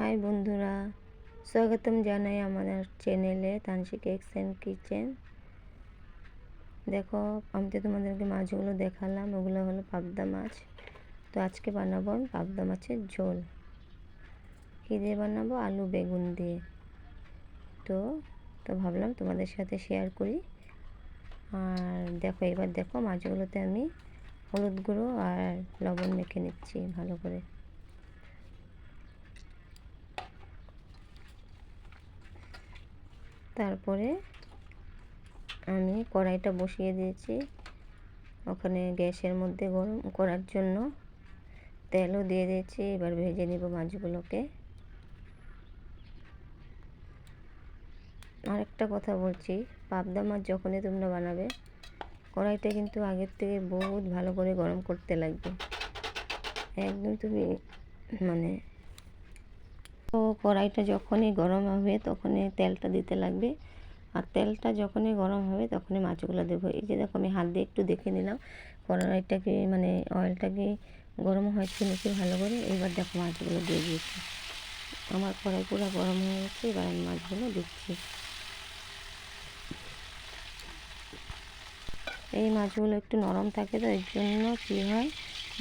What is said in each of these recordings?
High বন্ধুরা, স্বাগতম জানাই আমাদের চ্যানেলে তানসিক এক্স অ্যান্ড কিচেন দেখো, আমি তো তোমাদেরকে মাছগুলো দেখালাম, ওগুলো হলো পাবদা মাছ। তো আজকে বানাবো আমি পাবদা মাছের ঝোল। কী দিয়ে বানাবো? আলু বেগুন দিয়ে। তো তো ভাবলাম তোমাদের সাথে শেয়ার করি। আর দেখো, এবার দেখো মাছগুলোতে আমি হলুদ গুঁড়ো আর লবণ মেখে নিচ্ছি ভালো করে। তারপরে আমি কড়াইটা বসিয়ে দিয়েছি। ওখানে গ্যাসের মধ্যে গরম করার জন্য তেলও দিয়ে দিয়েছি। এবার ভেজে নিব মাছগুলোকে। আরেকটা কথা বলছি, পাবদা মাছ যখনই তোমরা বানাবে, কড়াইটা কিন্তু আগের থেকে বহুত ভালো করে গরম করতে লাগবে। একদম তুমি মানে তো কড়াইটা যখনই গরম হবে তখনই তেলটা দিতে লাগবে। আর তেলটা যখনই গরম হবে তখনই মাছগুলো দেবো। এই যে দেখো আমি হাত দিয়ে একটু দেখে নিলাম। কড়াইটাকে মানে অয়েলটাকে গরম হয়েছে নাকি ভালো করে? এবার দেখো মাছগুলো দিয়ে দিয়েছি। আমার কড়াই পুরো গরম হয়ে গেছে, এবার আমি মাছগুলো দিচ্ছি। এই মাছগুলো একটু নরম থাকে তো, এর জন্য কী হয়?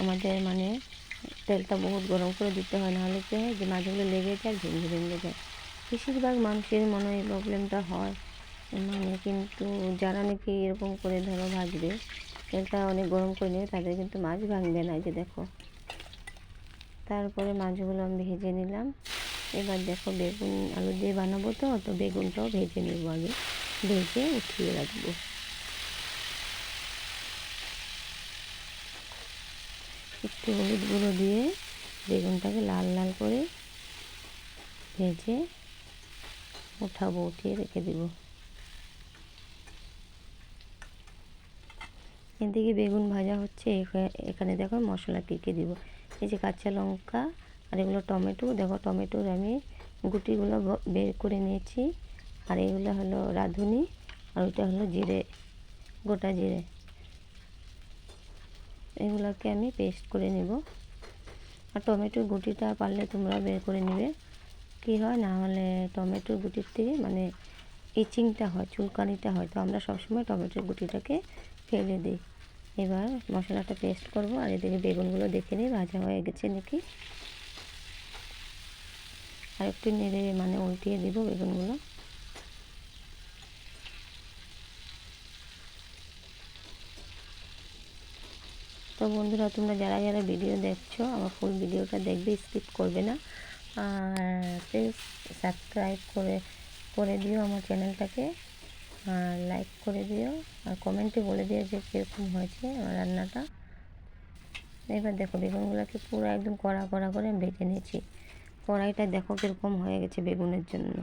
আমাদের মানে তেলটা বহুত গরম করে দিতে হয়, নাহলে কী হয় যে মাছগুলো লেগে যায় ভেঙে ভেঙে যায়। বেশিরভাগ মানুষের মনে হয় প্রবলেমটা হয়। মানে কিন্তু যারা নাকি এরকম করে ধরো ভাজবে, তেলটা অনেক গরম করে নেবে, তাদের কিন্তু মাছ ভাঙবে না যে দেখো। তারপরে মাছগুলো আমি ভেজে নিলাম। এবার দেখো বেগুন, আলু দিয়ে বানাবো তো তো বেগুনটাও ভেজে নেব আগে। ভেজে উঠিয়ে রাখব। একটু হলুদ গুঁড়ো দিয়ে বেগুনটাকে লাল লাল করে ভেজে উঠাবো, উঠিয়ে রেখে দেব। এদিকে বেগুন ভাজা হচ্ছে এখানে দেখো মশলা কী কী দিব। এই যে কাঁচা লঙ্কা আর এগুলো টমেটো, দেখো টমেটোর আমি গুটিগুলো বের করে নিয়েছি। আর এগুলো হলো রাঁধুনি, আর ওইটা হলো জিরে, গোটা জিরে। এগুলোকে আমি পেস্ট করে নেব। আর টমেটোর গুটিটা পারলে তোমরা বের করে নেবে। কি হয়, না হলে টমেটোর গুটির থেকে মানে ইচিংটা হয়, চুলকানিটা হয়। তো আমরা সবসময় টমেটোর গুটিটাকে ফেলে দিই। এবার মশলাটা পেস্ট করব আর এদিকে বেগুনগুলো দেখে নিই, ভাজা হয়ে গেছে নাকি? আর একটু নেড়ে মানে উল্টিয়ে দিব বেগুনগুলো। তো বন্ধুরা, তোমরা যারা যারা ভিডিও দেখছ, আমার ফুল ভিডিওটা দেখবে স্কিপ করবে না। আর প্লিজ সাবস্ক্রাইব করে করে দিও আমার চ্যানেলটাকে আর লাইক করে দিও। আর কমেন্টে বলে দিও যে কীরকম হয়েছে আমার রান্নাটা। এবার দেখো, বেগুনগুলোকে পুরো একদম কড়া কড়া করে ভেজে নিয়েছি। কড়াইটা দেখো কীরকম হয়ে গেছে বেগুনের জন্য।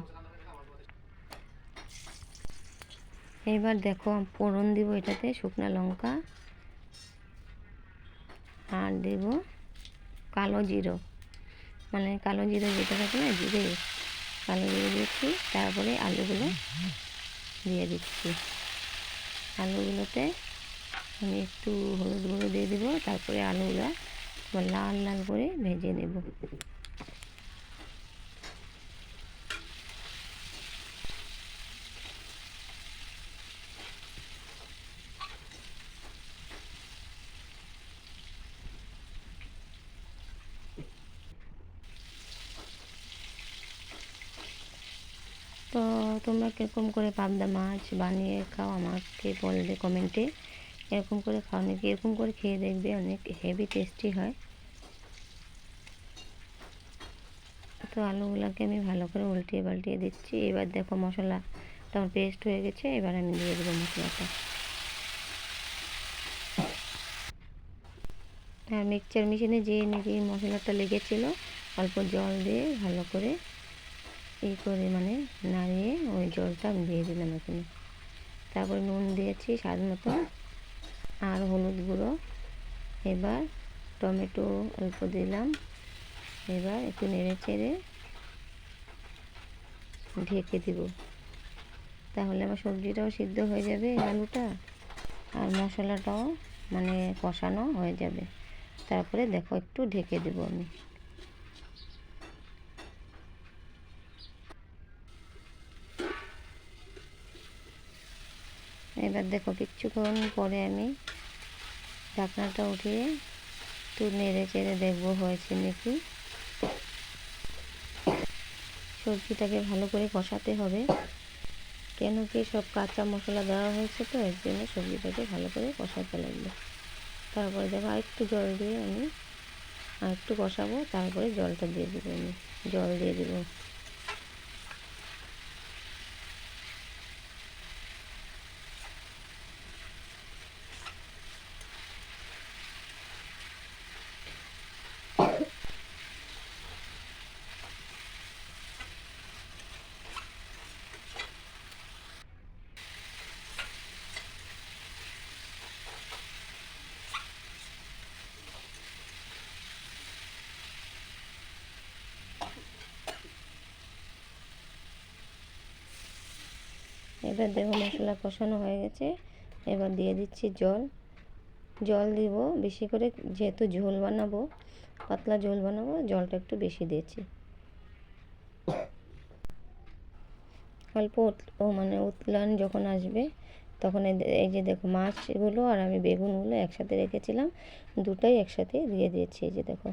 এবার দেখো, ফোড়ন দিব এটাতে শুকনো লঙ্কা। আর দেব কালো জিরো। মানে কালো জিরো যেটা থাকে না, জিরে। কালো জিরো দিচ্ছি, তারপরে আলুগুলো দিয়ে দিচ্ছি। আলুগুলোতে আমি একটু হলুদ গুঁড়ো দিয়ে দেবো, তারপরে আলুগুলো লাল লাল করে ভেজে নেব। তো তোমরা কীরকম করে পাবদা মাছ বানিয়ে খাও আমাকে বলবে কমেন্টে এরকম করে খাও, নাকি এরকম করে খেয়ে দেখবে, অনেক হেভি টেস্টি হয়। তো আলুগুলোকে আমি ভালো করে উল্টিয়ে পাল্টিয়ে দিচ্ছি। এবার দেখো মশলা আমার পেস্ট হয়ে গেছে, এবার আমি দিয়ে দেবো মশলাটা। আর মিক্সচার মেশিনে যে নাকি মশলাটা লেগেছিলো, অল্প জল দিয়ে ভালো করে এই করে মানে নাড়িয়ে ওই জলটা দিয়ে দিলাম এখানে। তারপরে নুন দিয়েছি স্বাদ মতো আর হলুদ গুঁড়ো। এবার টমেটো অল্প দিলাম। এবার একটু নেড়ে চেড়ে ঢেকে দিব। তাহলে আমার সবজিটাও সিদ্ধ হয়ে যাবে আলুটা। আর মশলাটাও মানে কষানো হয়ে যাবে। তারপরে দেখো একটু ঢেকে দেবো আমি। এবার দেখো কিচ্ছুক্ষণ পরে আমি ঢাকনাটা উঠিয়ে একটু নেড়ে চেড়ে দেখব হয়েছে নাকি। সবজিটাকে ভালো করে কষাতে হবে। কেন কি সব কাঁচা মশলা দেওয়া হয়েছে তো, এর জন্য সবজিটাকে ভালো করে কষাতে লাগবে তারপরে দেখো আরেকটু জল দিয়ে আমি আর একটু কষাবো, তারপরে জলটা দিয়ে দেবো আমি। জল দিয়ে দেবো। এবার দেখো মশলা কষানো হয়ে গেছে। এবার দিয়ে দিচ্ছি জল। জল দিব, বেশি করে যেহেতু ঝোল বানাবো, পাতলা ঝোল বানাবো, জলটা একটু বেশি দিয়েছি। অল্প ও মানে উতলান যখন আসবে, তখন এই যে দেখো মাছগুলো আর আমি বেগুনগুলো একসাথে রেখেছিলাম, দুটাই একসাথে দিয়ে দিয়েছি, এই যে দেখো।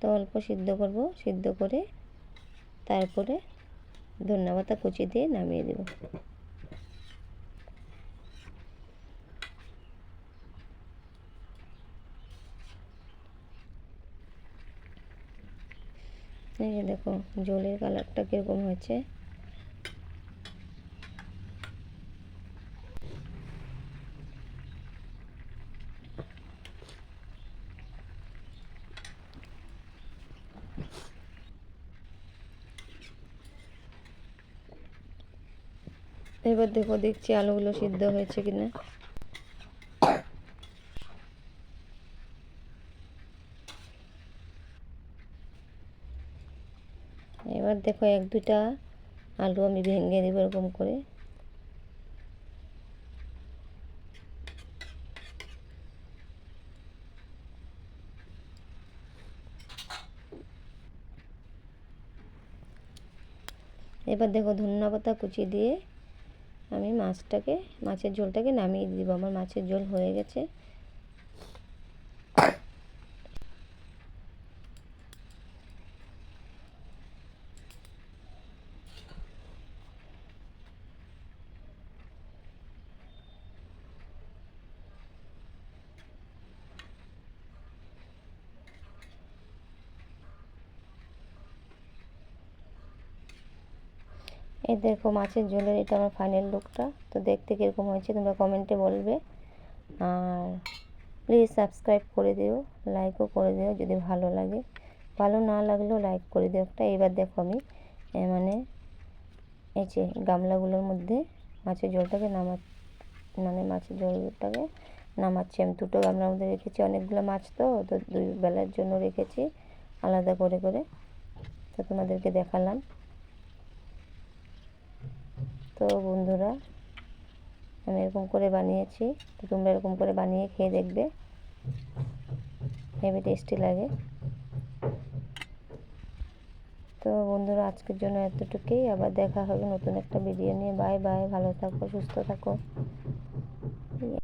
তো অল্প সিদ্ধ করব, সিদ্ধ করে তারপরে ধন্যবাদ কুচি দিয়ে নামিয়ে দেব। এই যে দেখো জলের কালারটা কীরকম হয়েছে। এবার দেখো, দেখছি আলুগুলো সিদ্ধ হয়েছে কিনা। এবার দেখো, এক দুটা আলু আমি ভেঙে দেবো এরকম করে। এবার দেখো ধন্যা পাতা কুচি দিয়ে আমি মাছটাকে মাছের ঝোলটাকে নামিয়ে দিব। আমার মাছের ঝোল হয়ে গেছে। এই দেখো মাছের ঝোলের এটা আমার ফাইনাল লুকটা তো দেখতে কীরকম হয়েছে তোমরা কমেন্টে বলবে। আর প্লিজ সাবস্ক্রাইব করে দিও লাইকও করে দিও যদি ভালো লাগে। ভালো না লাগলেও লাইক করে দিও একটা। এবার দেখো আমি মানে এই যে গামলাগুলোর মধ্যে মাছের ঝোলটাকে নামা মানে মাছের জলটাকে নামাচ্ছি। আমি দুটো গামলার মধ্যে রেখেছি। অনেকগুলো মাছ তো তো দুই বেলার জন্য রেখেছি। আলাদা করে করে। তো তোমাদেরকে দেখালাম। তো বন্ধুরা, আমি এরকম করে বানিয়েছি। তো তোমরা এরকম করে বানিয়ে খেয়ে দেখবে। হেভি টেস্টি লাগে। তো বন্ধুরা, আজকের জন্য এতটুকুই। আবার দেখা হবে নতুন একটা ভিডিও নিয়ে। বাই বাই, ভালো থাকো, সুস্থ থাকো।